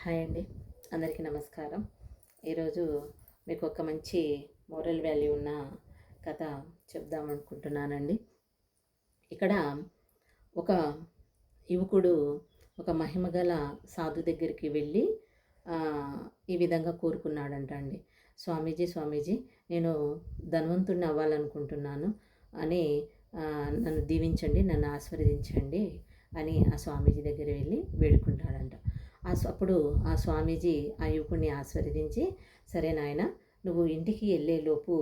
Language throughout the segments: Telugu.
హాయ్ అండి. అందరికీ నమస్కారం. ఈరోజు మీకు ఒక మంచి మోరల్ వాల్యూ ఉన్న కథ చెప్దామనుకుంటున్నానండి ఇక్కడ ఒక యువకుడు ఒక మహిమగల సాధు దగ్గరికి వెళ్ళి ఈ విధంగా కోరుకున్నాడంట అండి. స్వామీజీ స్వామీజీ నేను ధనవంతుడిని అవ్వాలనుకుంటున్నాను అని నన్ను దీవించండి నన్ను ఆశీర్వదించండి అని ఆ స్వామీజీ దగ్గర వెళ్ళి వేడుకుంటాడంట. ఆ అప్పుడు ఆ స్వామీజీ ఆ యువకుడిని ఆశీర్వదించి సరే నాయన నువ్వు ఇంటికి వెళ్ళేలోపు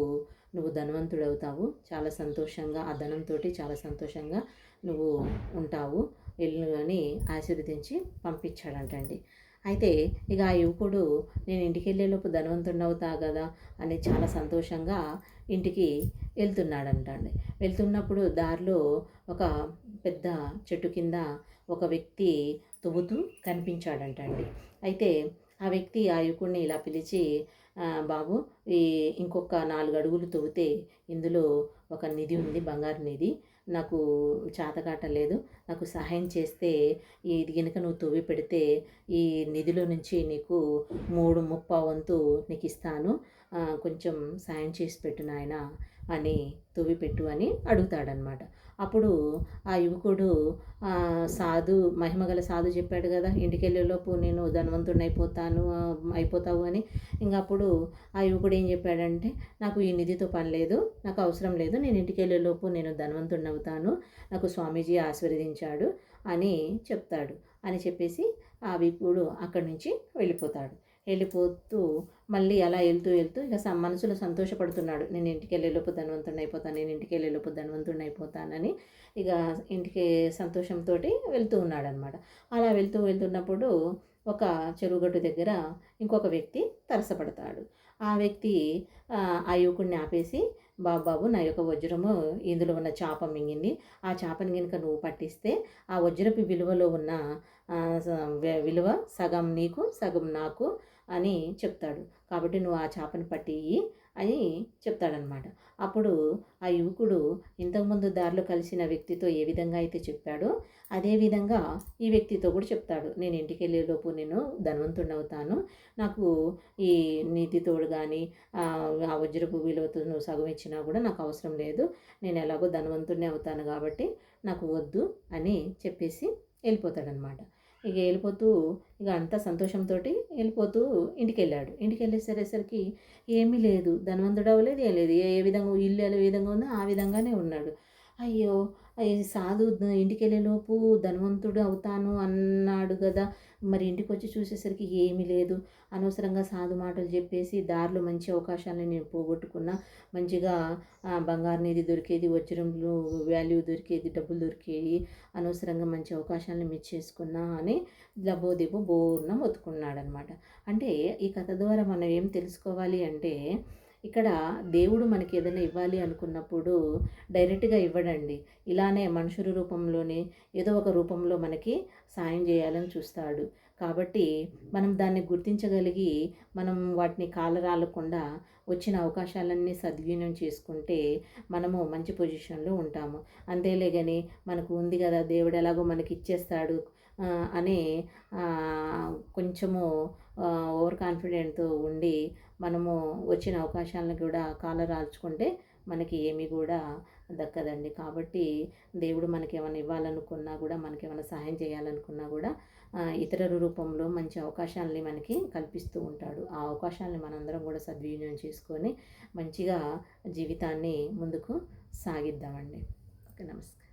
నువ్వు ధనవంతుడు అవుతావు చాలా సంతోషంగా ఆ ధనంతో చాలా సంతోషంగా నువ్వు ఉంటావు. వెళ్ళు అని ఆశీర్వదించి పంపించాడంటండి. అయితే ఇక ఆ యువకుడు నేను ఇంటికి వెళ్ళేలోపు ధనవంతుడు అవుతా కదా అని చాలా సంతోషంగా ఇంటికి వెళ్తున్నాడంటండి. వెళ్తున్నప్పుడు దారిలో ఒక పెద్ద చెట్టు కింద ఒక వ్యక్తి తువ్వుతూ కనిపించాడంటండి. అయితే ఆ వ్యక్తి ఆ యువకుడిని ఇలా పిలిచి బాబు ఈ ఇంకొక నాలుగు అడుగులు తవ్వితే ఇందులో ఒక నిధి ఉంది బంగారు నిధి. నాకు చేతకాట లేదు. నాకు సహాయం చేస్తే ఇది కనుక నువ్వు తవ్వి పెడితే ఈ నిధిలో నుంచి నీకు మూడు ముప్పా వంతు నీకు ఇస్తాను. కొంచెం సాయం చేసి పెట్టు నాయన. అని తువ్విపెట్టు అని అడుగుతాడనమాట అప్పుడు ఆ యువకుడు సాధు మహిమగల సాధు చెప్పాడు కదా ఇంటికెళ్ళేలోపు నేను ధనవంతుడిని అయిపోతాను అయిపోతావు అని. ఇంకా అప్పుడు ఆ యువకుడు ఏం చెప్పాడంటే నాకు ఈ నిధితో పని లేదు నాకు అవసరం లేదు నేను ఇంటికెళ్ళేలోపు నేను ధనవంతుడిని అవుతాను నాకు స్వామీజీ ఆశీర్వదించాడు అని చెప్తాడు. అని చెప్పేసి ఆ విపుడు అక్కడి నుంచి వెళ్ళిపోతాడు. వెళ్ళిపోతూ మళ్ళీ అలా వెళ్తూ వెళ్తూ ఇక స- మనసులో సంతోషపడుతున్నాడు. నేను ఇంటికి వెళ్ళేలోపు ధనవంతుడిని అయిపోతాను నేను ఇంటికి వెళ్ళేలోపు ధనవంతుడిని అయిపోతానని ఇక ఇంటికి సంతోషంతో వెళ్తూ ఉన్నాడనమాట అలా వెళ్తూ వెళ్తున్నప్పుడు ఒక చెరువుగట్టు దగ్గర ఇంకొక వ్యక్తి తరసపడతాడు. ఆ వ్యక్తి ఆ, యువకుడిని ఆపేసి బాబు బాబు నా యొక్క వజ్రము ఇందులో ఉన్న చేప మింగింది. ఆ చేపని కనుక నువ్వు పట్టిస్తే ఆ వజ్రపు విలువలో ఉన్న స- విలువ సగం నీకు సగం నాకు అని చెప్తాడు. కాబట్టి నువ్వు ఆ చేపను పట్టి అని చెప్తాడనమాట అప్పుడు ఆ యువకుడు ఇంతకుముందు దారిలో కలిసిన వ్యక్తితో ఏ విధంగా అయితే చెప్పాడో అదే విధంగా ఈ వ్యక్తితో కూడా చెప్తాడు. నేను ఇంటికి వెళ్ళేలోపు నేను ధనవంతుడిని అవుతాను నాకు ఈ నీతి తోడు కానీ ఆ వజ్రపు విలువతో నువ్వు సగం ఇచ్చినా కూడా నాకు అవసరం లేదు. నేను ఎలాగో ధనవంతుడిని అవుతాను కాబట్టి నాకు వద్దు అని చెప్పేసి వెళ్ళిపోతాడనమాట ఇక వెళ్ళిపోతూ ఇక అంతా సంతోషంతో వెళ్ళిపోతూ ఇంటికి వెళ్ళాడు ఇంటికి వెళ్ళేసరేసరికి ఏమీ లేదు. ధనవంతుడు అవ్వలేదు ఏం లేదు. ఏ విధంగా ఇల్లు ఏ విధంగా ఉందో ఆ విధంగానే ఉన్నాడు. అయ్యో అయ్యో సాధు ఇంటికి వెళ్ళేలోపు ధనవంతుడు అవుతాను అన్నాడు కదా మరి ఇంటికి వచ్చి చూసేసరికి ఏమీ లేదు. అనవసరంగా సాధు మాటలు చెప్పేసి దారిలో మంచి అవకాశాలను నేను పోగొట్టుకున్నా. మంచిగా బంగారం బంగారు నిధి దొరికేది వజ్రంలో వాల్యూ దొరికేది డబ్బులు దొరికేవి అనవసరంగా మంచి అవకాశాలను మిస్ చేసుకున్నా అని దబో దిబో బోర్న మొత్తుకున్నాడనమాట. అంటే ఈ కథ ద్వారా మనం ఏం తెలుసుకోవాలి అంటే ఇక్కడ దేవుడు మనకి ఏదైనా ఇవ్వాలి అనుకున్నప్పుడు డైరెక్ట్గా ఇవ్వడండి. ఇలానే మనుషుల రూపంలోనే ఏదో ఒక రూపంలో మనకి సాయం చేయాలని చూస్తాడు. కాబట్టి మనం దాన్ని గుర్తించగలిగి మనం వాటిని కాలరాలకుండా వచ్చిన అవకాశాలన్నీ సద్వినియోగం చేసుకుంటే మనము మంచి పొజిషన్లో ఉంటాము. అంతేలే కానీ మనకు ఉంది కదా దేవుడు ఎలాగో మనకి ఇచ్చేస్తాడు అని కొంచెము ఓవర్ కాన్ఫిడెంట్తో ఉండి మనము వచ్చిన అవకాశాలను కూడా కాలరాల్చుకుంటే మనకి ఏమీ కూడా దక్కదండి. కాబట్టి దేవుడు మనకి ఏమైనా ఇవ్వాలనుకున్నా కూడా మనకి ఏమైనా సహాయం చేయాలనుకున్నా కూడా ఇతరుల రూపంలో మంచి అవకాశాలని మనకి కల్పిస్తూ ఉంటాడు. ఆ అవకాశాలని మనందరం కూడా సద్వినియోగం చేసుకొని మంచిగా జీవితాన్ని ముందుకు సాగిద్దామండి. ఓకే నమస్కారం.